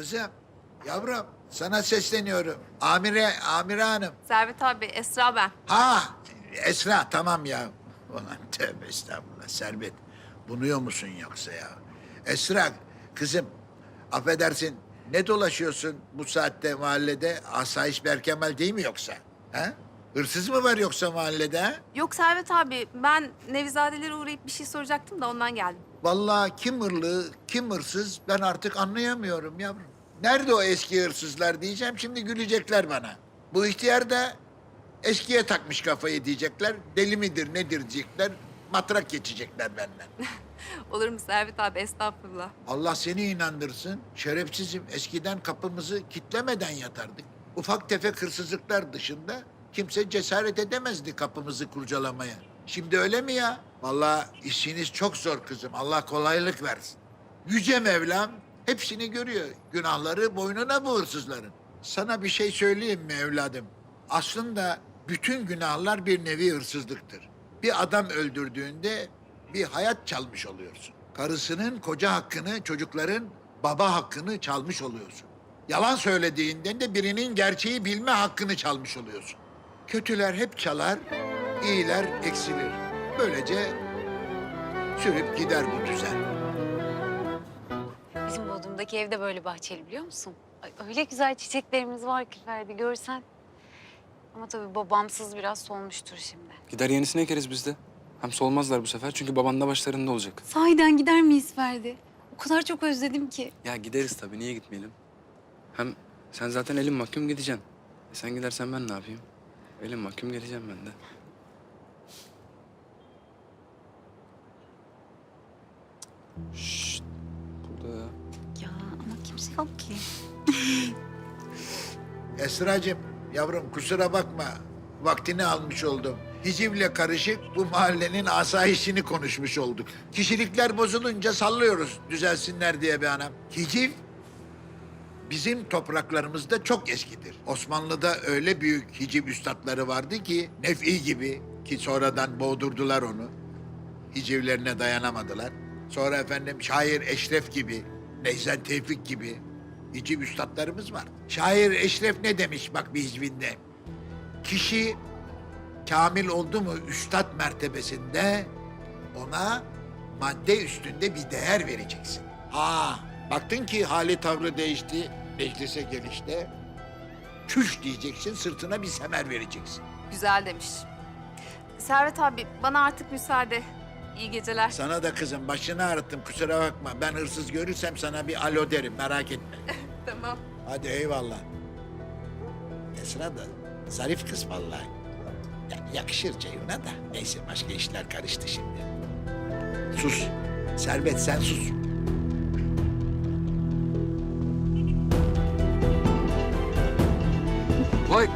Kızım, yavrum sana sesleniyorum. Amire, Amire Hanım. Servet abi, Esra ben. Ha, Esra tamam ya. Ulan tövbe estağfurullah Servet. Bunuyor musun yoksa ya? Esra, kızım affedersin ne dolaşıyorsun bu saatte mahallede? Asayiş Berkemal değil mi yoksa? Ha? Hırsız mı var yoksa mahallede ha? Yok Servet abi, ben Nevizadelere uğrayıp bir şey soracaktım da ondan geldim. Vallahi kim hırlı, kim hırsız ben artık anlayamıyorum yavrum. Nerede o eski hırsızlar diyeceğim şimdi gülecekler bana. Bu ihtiyar da eskiye takmış kafayı diyecekler. Deli midir nedir diyecekler. Matrak geçecekler benden. Olur mu Servet abi, estağfurullah. Allah seni inandırsın. Şerefsizim eskiden kapımızı kitlemeden yatardık. Ufak tefek hırsızlıklar dışında kimse cesaret edemezdi kapımızı kurcalamaya. Şimdi öyle mi ya? Vallahi işiniz çok zor kızım. Allah kolaylık versin. Yüce Mevlam hepsini görüyor. Günahları boynuna bu hırsızların. Sana bir şey söyleyeyim mi evladım? Aslında bütün günahlar bir nevi hırsızlıktır. Bir adam öldürdüğünde bir hayat çalmış oluyorsun. Karısının koca hakkını, çocukların baba hakkını çalmış oluyorsun. Yalan söylediğinden de birinin gerçeği bilme hakkını çalmış oluyorsun. Kötüler hep çalar, iyiler eksilir. Böylece sürüp gider bu düzen. Bizim Bodrum'daki ev de böyle bahçeli biliyor musun? Ay, öyle güzel çiçeklerimiz var ki Ferdi görsen. Ama tabii babamsız biraz solmuştur şimdi. Gider yenisini ekeriz biz de. Hem solmazlar bu sefer çünkü baban da başlarında olacak. Sahiden gider miyiz Ferdi? O kadar çok özledim ki. Ya gideriz tabii niye gitmeyelim? Hem sen zaten elin mahkum gideceksin. E sen gidersen ben ne yapayım? Elin mahkum geleceğim ben de. Şşt. Kimse yok ki. Esracığım, yavrum kusura bakma. Vaktini almış oldum. Hicivle karışık bu mahallenin asayişini konuşmuş olduk. Kişilikler bozulunca sallıyoruz düzelsinler diye bir anam. Hiciv bizim topraklarımızda çok eskidir. Osmanlı'da öyle büyük hiciv üstadları vardı ki Nef'i gibi ki sonradan boğdurdular onu. Hicivlerine dayanamadılar. Sonra efendim şair Eşref gibi, Neyzen Tevfik gibi hiciv üstadlarımız var. Şair Eşref ne demiş bak bir hicvinde? Kişi kamil oldu mu üstad mertebesinde ona madde üstünde bir değer vereceksin. Ha, baktın ki hali tavrı değişti, meclise gelişte. Çüş diyeceksin, sırtına bir semer vereceksin. Güzel demiş. Servet abi, bana artık müsaade. İyi geceler. Sana da kızım başını ağrıttım kusura bakma. Ben hırsız görürsem sana bir alo derim merak etme. Tamam. Hadi eyvallah. Esra da zarif kız vallahi. Yani yakışır Ceyhun'a da. Neyse başka işler karıştı şimdi. Sus. Servet sen sus.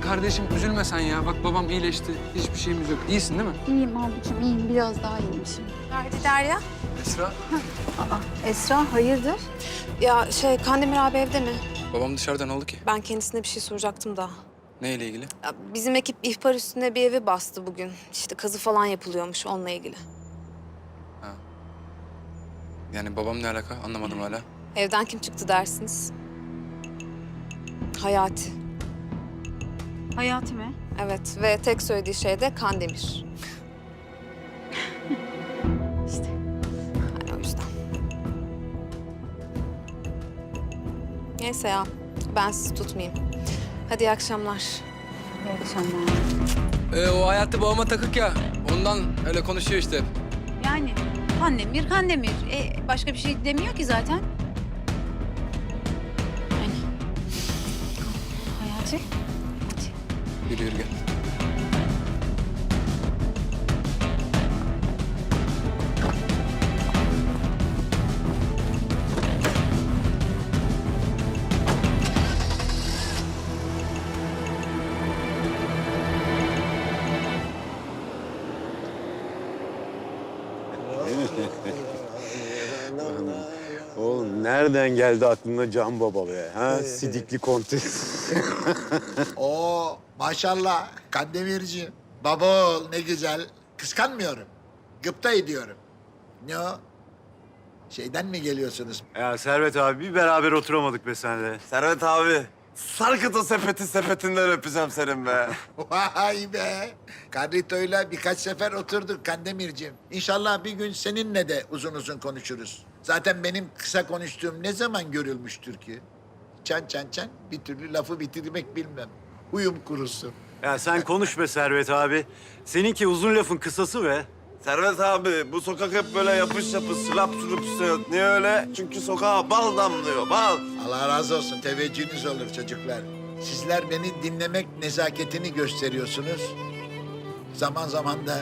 Kardeşim üzülme sen ya. Bak babam iyileşti. Hiçbir şeyimiz yok. İyisin değil mi? İyiyim abicim, iyiyim. Biraz daha iyiyim şimdi. Ferdi Derya. Esra. Esra, hayırdır? Ya şey Kandemir abi evde mi? Babam dışarıda ne oldu ki? Ben kendisine bir şey soracaktım da. Neyle ilgili? Ya bizim ekip ihbar üstüne bir evi bastı bugün. İşte kazı falan yapılıyormuş onunla ilgili. Yani babam ne alaka? Anlamadım hala. Evden kim çıktı dersiniz? Hayati. Hayati mi? Evet ve tek söylediği şey de Kandemir. işte. Yani o yüzden. Neyse ya ben sizi tutmayayım. Hadi iyi akşamlar. İyi akşamlar. Ee, o hayatı babama takık ya. Ondan öyle konuşuyor işte. Yani Kandemir, Kandemir. E, başka bir şey demiyor ki zaten. Yani. Hayati. Yürü yürü gel. Oğlum nereden geldi aklına Can Baba be? Ha? Sidikli kontes. Oo maşallah Kandemirciğim. Baba ol ne güzel. Kıskanmıyorum. Gıpta ediyorum. Ne o? Şeyden mi geliyorsunuz? Ya Servet abi bir beraber oturamadık be senle. Servet abi, sarkıtı sepeti sepetinden öpeceğim senin be. Vay be! Carlito'yla birkaç sefer oturduk Kandemir'cim. İnşallah bir gün seninle de uzun uzun konuşuruz. Zaten benim kısa konuştuğum ne zaman görülmüştür ki? Çan çan çan bir türlü lafı bitirmek bilmem. Uyum kurusu. Ya sen konuş be Servet abi. Seninki uzun lafın kısası be. Servet abi, bu sokak hep böyle yapış yapış, sılap sürüp sürüyor. Niye öyle? Çünkü sokağa bal damlıyor, bal. Allah razı olsun. Teveccühünüz olur çocuklar. Sizler beni dinlemek nezaketini gösteriyorsunuz. Zaman zaman da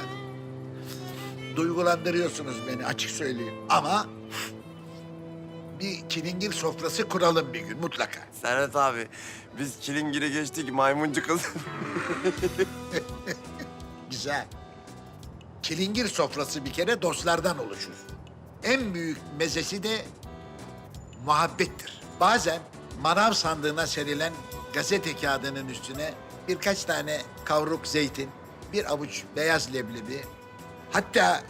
duygulandırıyorsunuz beni açık söyleyeyim. Ama bir çilingir sofrası kuralım bir gün mutlaka. Servet abi, biz çilingiri geçtik, maymuncu kız. Güzel. Çilingir sofrası bir kere dostlardan oluşur. En büyük mezesi de muhabbettir. Bazen manav sandığına serilen gazete kağıdının üstüne birkaç tane kavruk zeytin, bir avuç beyaz leblebi, hatta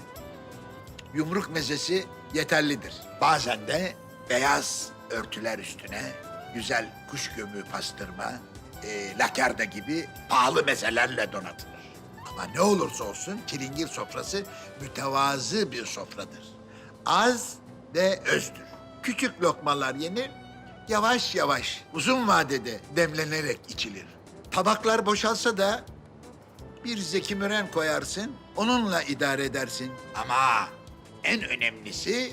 yumruk mezesi yeterlidir. Bazen de beyaz örtüler üstüne güzel kuş gömü pastırma, e, lakarda gibi pahalı mezelerle donatılır. Ama ne olursa olsun çilingir sofrası mütevazı bir sofradır. Az ve özdür. Küçük lokmalar yenir, yavaş yavaş uzun vadede demlenerek içilir. Tabaklar boşalsa da bir Zeki Müren koyarsın, onunla idare edersin. Ama en önemlisi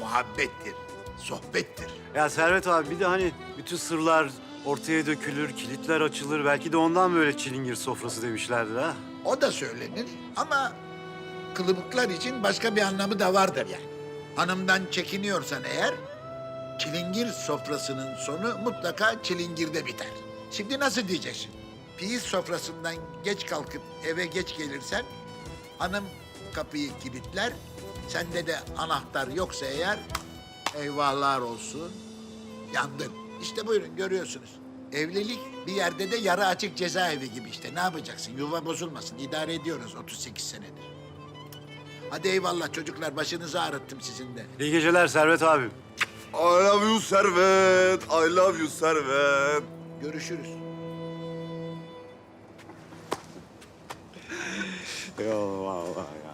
muhabbettir, sohbettir. Ya Servet abi bir de hani bütün sırlar ortaya dökülür, kilitler açılır. Belki de ondan böyle çilingir sofrası demişlerdir ha. O da söylenir ama kılıbıklar için başka bir anlamı da vardır yani. Hanımdan çekiniyorsan eğer, çilingir sofrasının sonu mutlaka çilingirde biter. Şimdi nasıl diyeceksin? Piyiz sofrasından geç kalkıp eve geç gelirsen, hanım kapıyı kilitler, sende de anahtar yoksa eğer, eyvahlar olsun, yandın. İşte buyurun görüyorsunuz. Evlilik bir yerde de yarı açık cezaevi gibi işte. Ne yapacaksın? Yuva bozulmasın. İdare ediyoruz 38 senedir. Hadi eyvallah çocuklar. Başınızı ağrıttım sizin de. İyi geceler Servet abi. I love you Servet, I love you Servet. Görüşürüz. Ya vallahi ya.